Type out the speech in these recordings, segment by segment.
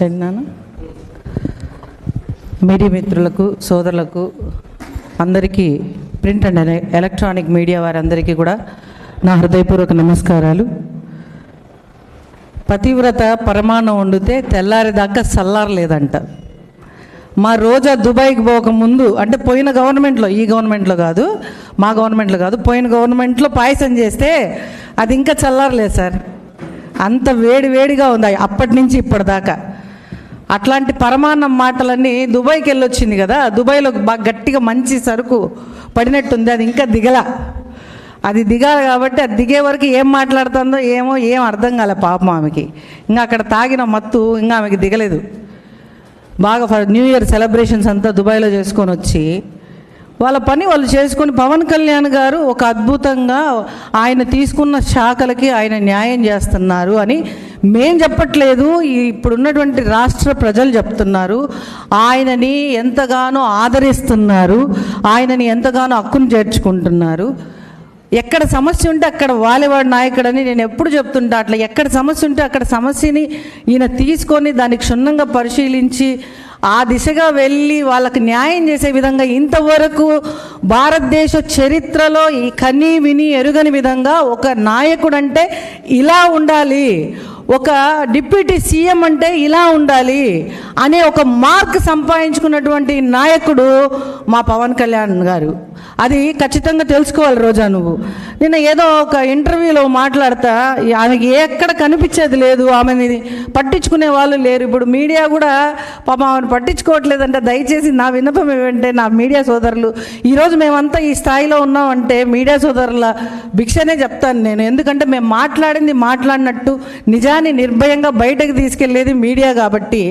విన్నాను మీడియా మిత్రులకు సోదరులకు అందరికీ ప్రింట్ అండ్ ఎలక్ట్రానిక్ మీడియా వారందరికీ కూడా నా హృదయపూర్వక నమస్కారాలు. పతివ్రత పరమాణం వండితే తెల్లారిదాకా చల్లారలేదంట మా రోజా దుబాయ్కి పోక ముందు అంటే పోయిన గవర్నమెంట్లో ఈ గవర్నమెంట్లో కాదు మా గవర్నమెంట్లో కాదు పోయిన గవర్నమెంట్లో పాయసం చేస్తే అది ఇంకా చల్లారలేదు సార్. అంత వేడి వేడిగా ఉంది. అప్పటి నుంచి ఇప్పటిదాకా. అట్లాంటి పరమాన్నం మాటలన్నీ దుబాయ్కి వెళ్ళొచ్చింది కదా. దుబాయ్లో బాగా గట్టిగా మంచి సరుకు పడినట్టుంది. అది ఇంకా దిగల. అది దిగాలి కాబట్టి అది దిగే వరకు ఏం మాట్లాడుతుందో ఏమో ఏం అర్థం కాలే పాపం ఆమెకి. ఇంకా అక్కడ తాగిన మత్తు ఇంకా ఆమెకి దిగలేదు. బాగా న్యూ ఇయర్ సెలబ్రేషన్స్ అంతా దుబాయ్లో చేసుకొని వచ్చి వాళ్ళ పని వాళ్ళు చేసుకొని పవన్ కళ్యాణ్ గారు ఒక అద్భుతంగా ఆయన తీసుకున్న శాఖలకి ఆయన న్యాయం చేస్తున్నారు అని మేం చెప్పట్లేదు. ఇప్పుడున్నటువంటి రాష్ట్ర ప్రజలు చెప్తున్నారు. ఆయనని ఎంతగానో ఆదరిస్తున్నారు. ఆయనని ఎంతగానో హక్కును చేర్చుకుంటున్నారు. ఎక్కడ సమస్య ఉంటే అక్కడ వాలేవాడు నాయకుడని నేను ఎప్పుడు చెప్తుంటా అట్లా ఎక్కడ సమస్య ఉంటే అక్కడ సమస్యని ఈయన తీసుకొని దాన్ని క్షుణ్ణంగా పరిశీలించి ఆ దిశగా వెళ్ళి వాళ్ళకి న్యాయం చేసే విధంగా ఇంతవరకు భారతదేశ చరిత్రలో ఈ కని విని ఎరుగని విధంగా ఒక నాయకుడు అంటే ఇలా ఉండాలి ఒక డిప్యూటీ సీఎం అంటే ఇలా ఉండాలి అనే ఒక మార్క్ సంపాదించుకున్నటువంటి నాయకుడు మా పవన్ కళ్యాణ్ గారు. అది ఖచ్చితంగా తెలుసుకోవాలి రోజా నువ్వు. నిన్న ఏదో ఒక ఇంటర్వ్యూలో మాట్లాడతా ఆమెకి ఎక్కడ కనిపించేది లేదు ఆమెని పట్టించుకునే వాళ్ళు లేరు. ఇప్పుడు మీడియా కూడా పాప ఆమెను పట్టించుకోవట్లేదంటే. దయచేసి నా విన్నపం ఏమంటే నా మీడియా సోదరులు ఈరోజు మేమంతా ఈ స్థాయిలో ఉన్నామంటే మీడియా సోదరుల భిక్షనే చెప్తాను నేను. ఎందుకంటే మేము మాట్లాడింది మాట్లాడినట్టు నిజాన్ని నిర్భయంగా బయటకు తీసుకెళ్ళేది మీడియా కాబట్టి.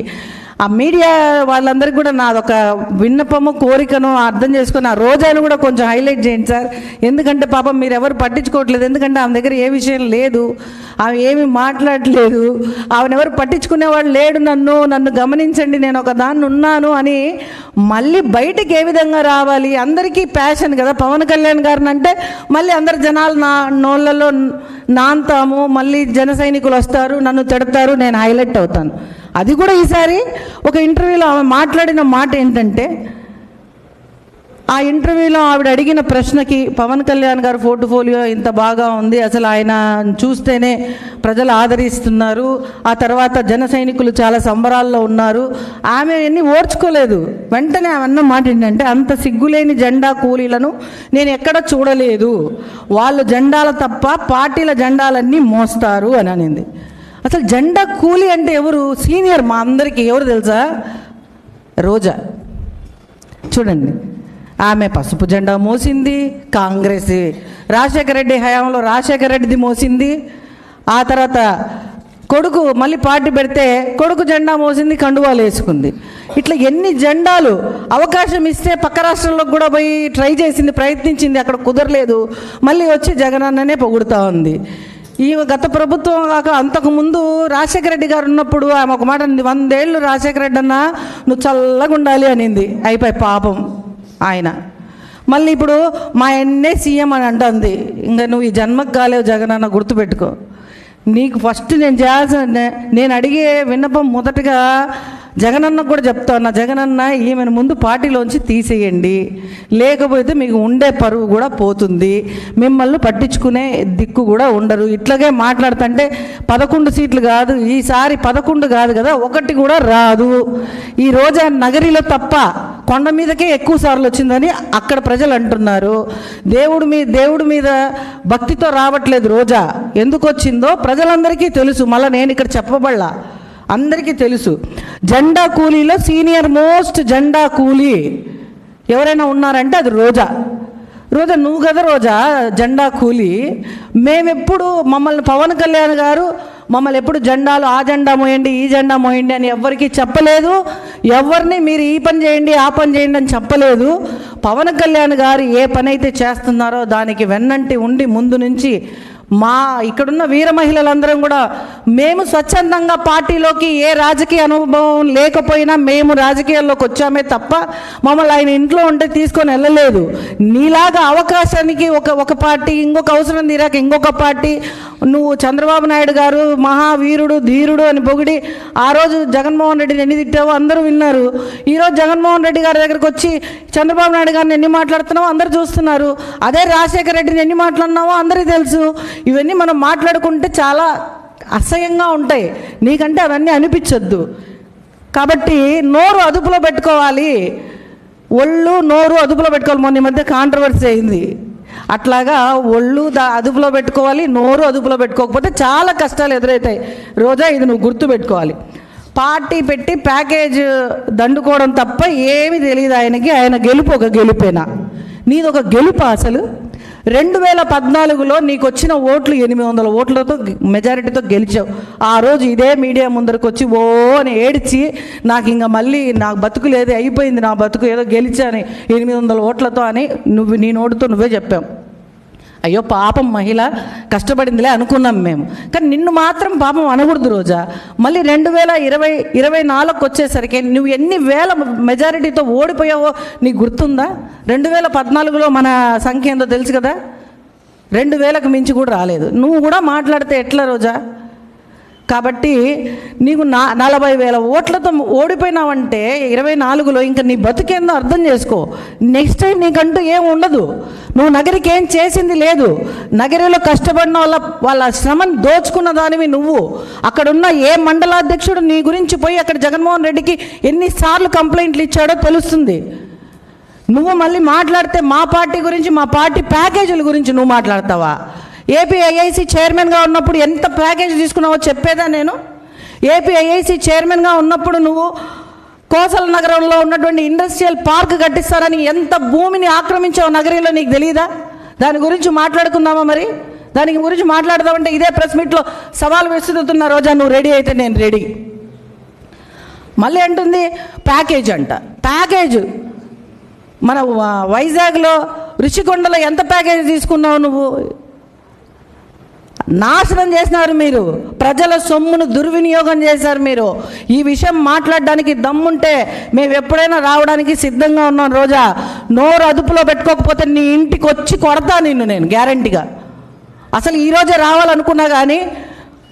ఆ మీడియా వాళ్ళందరికీ కూడా నాదొక విన్నపము కోరికను అర్థం చేసుకుని ఆ రోజాను కూడా కొంచెం హైలైట్ చేయండి సార్. ఎందుకంటే పాపం మీరు ఎవరు పట్టించుకోవట్లేదు. ఎందుకంటే ఆమె దగ్గర ఏ విషయం లేదు. ఆమె ఏమీ మాట్లాడలేదు ఆమెను ఎవరు పట్టించుకునేవాడు లేడు నన్ను నన్ను గమనించండి నేను ఒక దాన్ని ఉన్నాను అని మళ్ళీ బయటకు ఏ విధంగా రావాలి? అందరికీ ప్యాషన్ కదా. పవన్ కళ్యాణ్ గారిని అంటే మళ్ళీ అందరు జనాలు నా నోళ్ళలో నాంతాము. మళ్ళీ జన సైనికులు వస్తారు నన్ను తిడతారు నేను హైలైట్ అవుతాను. అది కూడా ఈసారి ఒక ఇంటర్వ్యూలో ఆమె మాట్లాడిన మాట ఏంటంటే ఆ ఇంటర్వ్యూలో ఆవిడ అడిగిన ప్రశ్నకి పవన్ కళ్యాణ్ గారు పోర్ట్ఫోలియో ఇంత బాగా ఉంది అసలు ఆయన చూస్తేనే ప్రజలు ఆదరిస్తున్నారు ఆ తర్వాత జన సైనికులు చాలా సంబరాల్లో ఉన్నారు. ఆమె ఎన్ని ఓర్చుకోలేదు. వెంటనే ఆమె అన్న మాట ఏంటంటే అంత సిగ్గులేని జెండా కూలీలను నేను ఎక్కడ చూడలేదు. వాళ్ళు జెండాల తప్ప పార్టీల జెండాలన్నీ మోస్తారు అని అనింది. అసలు జెండా కూలి అంటే ఎవరు? సీనియర్ మా అందరికీ ఎవరు తెలుసా? రోజా. చూడండి. ఆమె పసుపు జెండా మోసింది కాంగ్రెస్ రాజశేఖర రెడ్డి హయాంలో రాజశేఖర రెడ్డిది మోసింది. ఆ తర్వాత కొడుకు మళ్ళీ పార్టీ పెడితే కొడుకు జెండా మోసింది కండువాలు వేసుకుంది. ఇట్లా ఎన్ని జెండాలు అవకాశం ఇస్తే పక్క రాష్ట్రంలో కూడా పోయి ట్రై చేసింది ప్రయత్నించింది అక్కడ కుదరలేదు. మళ్ళీ వచ్చి జగనన్ననే పొగుడుతూ ఉంది. ఈ గత ప్రభుత్వం కాక అంతకుముందు రాజశేఖర రెడ్డి గారు ఉన్నప్పుడు ఆమె ఒక మాట అంది వందేళ్ళు రాజశేఖర రెడ్డి అన్న నువ్వు చల్లగా ఉండాలి అనింది. అయిపోయి పాపం ఆయన. మళ్ళీ ఇప్పుడు మా ఎన్నే సీఎం అని అంటుంది. ఇంకా నువ్వు ఈ జన్మకు కాలేవు జగన్ అన్న గుర్తుపెట్టుకో. నీకు ఫస్ట్ నేను చేయాల్సిన నేను అడిగే విన్నపం మొదటగా జగనన్న కూడా చెప్తా ఉన్నా జగనన్న ఈమెను ముందు పార్టీలోంచి తీసేయండి. లేకపోతే మీకు ఉండే పరువు కూడా పోతుంది. మిమ్మల్ని పట్టించుకునే దిక్కు కూడా ఉండరు ఇట్లాగే మాట్లాడుతుంటే పదకొండు సీట్లు కాదు ఈసారి పదకొండు కాదు కదా ఒకటి కూడా రాదు. ఈ రోజా నగరిలో తప్ప కొండ మీదకే ఎక్కువ సార్లు వచ్చిందని అక్కడ ప్రజలు అంటున్నారు. దేవుడు మీ దేవుడి మీద భక్తితో రావట్లేదు రోజా. ఎందుకు వచ్చిందో ప్రజలందరికీ తెలుసు. మళ్ళీ నేను ఇక్కడ చెప్పబడలా. అందరికీ తెలుసు. జెండా కూలీలో సీనియర్ మోస్ట్ జెండా కూలీ ఎవరైనా ఉన్నారంటే అది రోజా. రోజా నువ్వు కదా రోజా జెండా కూలి. మేమెప్పుడు మమ్మల్ని పవన్ కళ్యాణ్ గారు మమ్మల్ని ఎప్పుడు జెండాలు ఆ జెండా మోయండి ఈ జెండా మోయండి అని ఎవరికి చెప్పలేదు. ఎవరిని మీరు ఈ పని చేయండి ఆ పని చేయండి అని చెప్పలేదు. పవన్ కళ్యాణ్ గారు ఏ పని అయితే చేస్తున్నారో దానికి వెన్నంటి ఉండి ముందు నుంచి మా ఇక్కడున్న వీర మహిళలందరం కూడా మేము స్వచ్ఛందంగా పార్టీలోకి ఏ రాజకీయ అనుభవం లేకపోయినా మేము రాజకీయాల్లోకి వచ్చామే తప్ప మమ్మల్ని ఆయన ఇంట్లో ఉంటే తీసుకొని వెళ్ళలేదు. నీలాగా అవకాశానికి ఒక ఒక పార్టీ ఇంకొక అవసరం తీరాక ఇంకొక పార్టీ నువ్వు చంద్రబాబు నాయుడు గారు మహావీరుడు ధీరుడు అని పొగిడి ఆ రోజు జగన్మోహన్ రెడ్డిని ఎన్ని తిట్టావో అందరూ విన్నారు. ఈరోజు జగన్మోహన్ రెడ్డి గారి దగ్గరకు వచ్చి చంద్రబాబు నాయుడు గారిని ఎన్ని మాట్లాడుతున్నావో అందరూ చూస్తున్నారు. అదే రాజశేఖర రెడ్డిని ఎన్ని మాట్లాడినావో అందరికీ తెలుసు. ఇవన్నీ మనం మాట్లాడుకుంటే చాలా అసహ్యంగా ఉంటాయి. నీకంటే అవన్నీ అనిపించొద్దు. కాబట్టి నోరు అదుపులో పెట్టుకోవాలి. ఒళ్ళు నోరు అదుపులో పెట్టుకోవాలి. మొన్న ఈ మధ్య కాంట్రవర్సీ అయింది. అట్లాగా ఒళ్ళు దా అదుపులో పెట్టుకోవాలి నోరు అదుపులో పెట్టుకోకపోతే చాలా కష్టాలు ఎదురవుతాయి రోజా ఇది నువ్వు గుర్తు పెట్టుకోవాలి. పార్టీ పెట్టి ప్యాకేజ్ దండుకోవడం తప్ప ఏమీ తెలియదు ఆయనకి. ఆయన గెలుపు ఒక గెలుపేనా? నీది ఒక గెలుపు అసలు? రెండు వేల పద్నాలుగులో నీకు వచ్చిన ఓట్లు ఎనిమిది వందల ఓట్లతో మెజారిటీతో గెలిచావు. ఆ రోజు ఇదే మీడియా ముందరకు వచ్చి ఓ అని ఏడ్చి నాకు ఇంకా మళ్ళీ నాకు బతుకు లేదు అయిపోయింది నా బతుకు ఏదో గెలిచాని ఎనిమిది వందల ఓట్లతో అని నువ్వు నీ నోటితో నువ్వే చెప్పావు. అయ్యో పాపం మహిళ కష్టపడిందిలే అనుకున్నాం మేము. కానీ నిన్ను మాత్రం పాపం అనకూడదు రోజా. మళ్ళీ రెండు వేల ఇరవై ఇరవై నాలుగుకి వచ్చేసరికి నువ్వు ఎన్ని వేల మెజారిటీతో ఓడిపోయావో నీకు గుర్తుందా? రెండు వేల పద్నాలుగులో మన సంఖ్య ఏందో తెలుసు కదా? రెండు వేలకు మించి కూడా రాలేదు. నువ్వు కూడా మాట్లాడితే ఎట్లా రోజా? కాబట్టి నీకు నా నలభై వేల ఓట్లతో ఓడిపోయినావంటే ఇరవై నాలుగులో ఇంకా నీ బతుకేందో అర్థం చేసుకో. నెక్స్ట్ టైం నీకంటూ ఏం ఉండదు. నువ్వు నగరికి ఏం చేసింది లేదు. నగరిలో కష్టపడిన వాళ్ళ వాళ్ళ శ్రమను దోచుకున్న దానివి నువ్వు. అక్కడున్న ఏ మండలాధ్యక్షుడు నీ గురించి పోయి అక్కడ జగన్మోహన్ రెడ్డికి ఎన్నిసార్లు కంప్లైంట్లు ఇచ్చాడో తెలుస్తుంది. నువ్వు మళ్ళీ మాట్లాడితే మా పార్టీ గురించి మా పార్టీ ప్యాకేజీల గురించి నువ్వు మాట్లాడతావా? ఏపీఐఐసి చైర్మన్గా ఉన్నప్పుడు ఎంత ప్యాకేజ్ తీసుకున్నావో చెప్పేదా నేను? ఏపీఐఐసి చైర్మన్గా ఉన్నప్పుడు నువ్వు కోసల నగరంలో ఉన్నటువంటి ఇండస్ట్రియల్ పార్క్ కట్టిస్తారని ఎంత భూమిని ఆక్రమించావు నగరంలో నీకు తెలియదా దాని గురించి మాట్లాడుకుందామా మరి? దానికి గురించి మాట్లాడదామంటే ఇదే ప్రెస్ మీట్లో సవాల్ విసురుతున్న రోజా నువ్వు రెడీ అయితే నేను రెడీ. మళ్ళీ అంటుంది ప్యాకేజ్ అంట. ప్యాకేజ్. మన వైజాగ్లో రుషికొండలో ఎంత ప్యాకేజ్ తీసుకున్నావు నువ్వు? నాశనం చేసినారు మీరు. ప్రజల సొమ్మును దుర్వినియోగం చేశారు మీరు. ఈ విషయం మాట్లాడడానికి దమ్ముంటే మేము ఎప్పుడైనా రావడానికి సిద్ధంగా ఉన్నాం రోజా. నోరు అదుపులో పెట్టుకోకపోతే నీ ఇంటికి వచ్చి కొడతా నిన్ను నేను గ్యారంటీగా. అసలు ఈరోజే రావాలనుకున్నా కానీ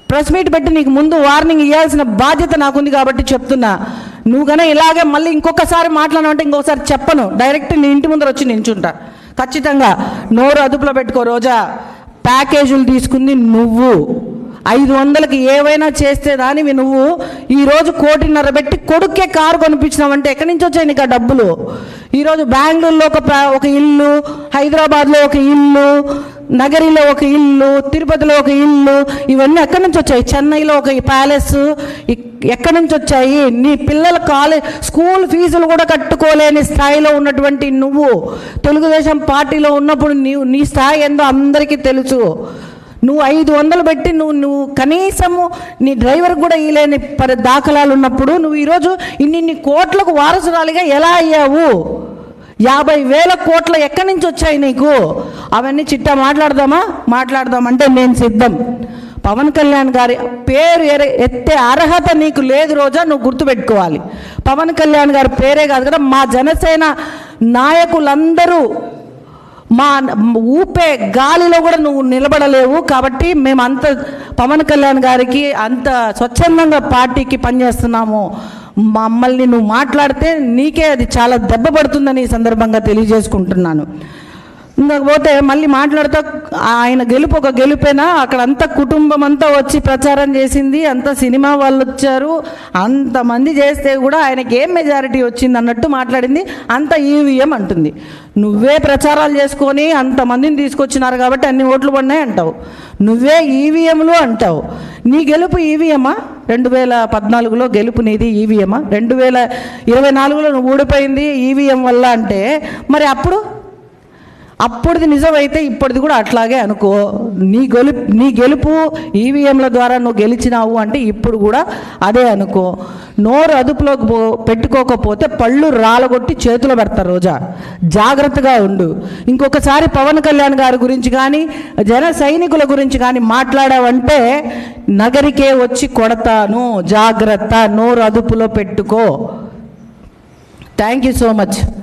ప్రెస్ మీట్ పెట్టి నీకు ముందు వార్నింగ్ ఇవ్వాల్సిన బాధ్యత నాకుంది కాబట్టి చెప్తున్నా. నువ్వు కన్నా ఇలాగే మళ్ళీ ఇంకొకసారి మాట్లాడమంటే ఇంకొకసారి చెప్పను. డైరెక్ట్ నీ ఇంటి ముందర వచ్చి నించుంటా. ఖచ్చితంగా నోరు అదుపులో పెట్టుకో రోజా. ప్యాకేజీలు తీసుకుంది నువ్వు. ఐదు వందలకి ఏవైనా చేస్తే దానివి నువ్వు ఈరోజు కోటిన్నర పెట్టి కొడుక్కే కారు కొనిపించినావంటే ఎక్కడి నుంచి వచ్చాయి నీకు ఆ డబ్బులు? ఈరోజు బెంగళూరులో ఒక ఒక ఇల్లు హైదరాబాద్లో ఒక ఇల్లు నగరిలో ఒక ఇల్లు తిరుపతిలో ఒక ఇల్లు ఇవన్నీ ఎక్కడి నుంచి వచ్చాయి? చెన్నైలో ఒక ప్యాలెస్ ఎక్కడి నుంచి వచ్చాయి? నీ పిల్లల కాలేజ్ స్కూల్ ఫీజులు కూడా కట్టుకోలేని స్థాయిలో ఉన్నటువంటి నువ్వు. తెలుగుదేశం పార్టీలో ఉన్నప్పుడు నీవు నీ స్థాయి ఏందో అందరికీ తెలుసు. నువ్వు ఐదు వందలు పెట్టి నువ్వు నువ్వు కనీసము నీ డ్రైవర్ కూడా ఇలేని పరి దాఖలాలు ఉన్నప్పుడు నువ్వు ఈరోజు ఇన్నిన్ని కోట్లకు వారసురాలిగా ఎలా అయ్యావు? యాభై వేల కోట్ల ఎక్కడి నుంచి వచ్చాయి నీకు? అవన్నీ చిట్టా మాట్లాడదామా? మాట్లాడదామంటే నేను సిద్ధం. పవన్ కళ్యాణ్ గారి పేరు ఎర- ఎత్తే అర్హత నీకు లేదు రోజా నువ్వు గుర్తుపెట్టుకోవాలి. పవన్ కళ్యాణ్ గారి పేరే కాదు కదా మా జనసేన నాయకులందరూ మా ఊపే గాలిలో కూడా నువ్వు నిలబడలేవు కాబట్టి మేము అంత పవన్ కళ్యాణ్ గారికి అంత స్వచ్ఛందంగా పార్టీకి పనిచేస్తున్నాము. మమ్మల్ని నువ్వు మాట్లాడితే నీకే అది చాలా దెబ్బ పడుతుందని ఈ సందర్భంగా తెలియజేసుకుంటున్నాను. ఇంకపోతే మళ్ళీ మాట్లాడుతూ ఆయన గెలుపు ఒక గెలుపేనా? అక్కడ అంతా కుటుంబం అంతా వచ్చి ప్రచారం చేసింది అంత సినిమా వాళ్ళు వచ్చారు అంతమంది చేస్తే కూడా ఆయనకి ఏం మెజారిటీ వచ్చింది అన్నట్టు మాట్లాడింది. అంత ఈవీఎం అంటుంది. నువ్వే ప్రచారాలు చేసుకొని అంతమందిని తీసుకొచ్చినారు కాబట్టి అన్ని ఓట్లు పడినాయి అంటావు. నువ్వే ఈవీఎంలు అంటావు. నీ గెలుపు ఈవీఎమా? రెండు వేల పద్నాలుగులో గెలుపు నీది ఈవీఎమా? రెండు వేల ఇరవై నాలుగులో నువ్వు ఊడిపోయింది ఈవీఎం వల్ల అంటే మరి అప్పుడు అప్పుడుది నిజమైతే ఇప్పటిది కూడా అట్లాగే అనుకో. నీ గెలుపు నీ గెలుపు ఈవీఎంల ద్వారా నువ్వు గెలిచినావు అంటే ఇప్పుడు కూడా అదే అనుకో. నోరు అదుపులోకి పో పెట్టుకోకపోతే పళ్ళు రాలగొట్టి చేతిలో పెడతారు రోజా. జాగ్రత్తగా ఉండు. ఇంకొకసారి పవన్ కళ్యాణ్ గారి గురించి కానీ జన సైనికుల గురించి కానీ మాట్లాడావంటే నగరికే వచ్చి కొడతాను. జాగ్రత్త నోరు అదుపులో పెట్టుకో. Thank you so much